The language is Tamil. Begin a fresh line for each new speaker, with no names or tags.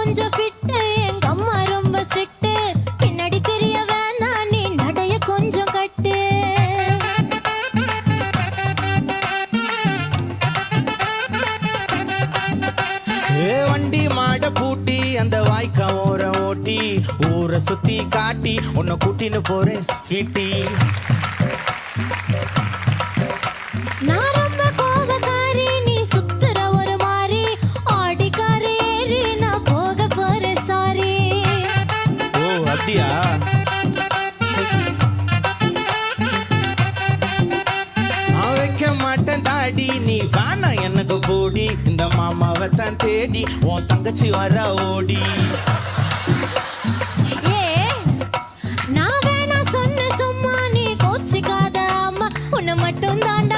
கொஞ்சம் ஃபிட்டு எங்க அம்மா ரொம்ப ஸ்ட்ரிக்ட் பின்னாடி தெரிய வேணாம் நீ நடைய கொஞ்சம் கட்டு.
ஏ வண்டி மாட பூட்டி அந்த வாய்க்கா ஓர ஓட்டி ஊரை சுத்தி காட்டி உன்னை கூட்டின்னு போறேன் ஸ்வீட்டி.
நான்
அப்படியா வைக்க மாட்டேன் தாடி நீ வானா எனக்கு போடி. இந்த மாமாவை தான் தேடி உன் தங்கச்சி வர ஓடி. நான் வேணா சொன்ன சும்மா நீ கோச்சிக்காத அம்மா. உன்னை மட்டும்தான்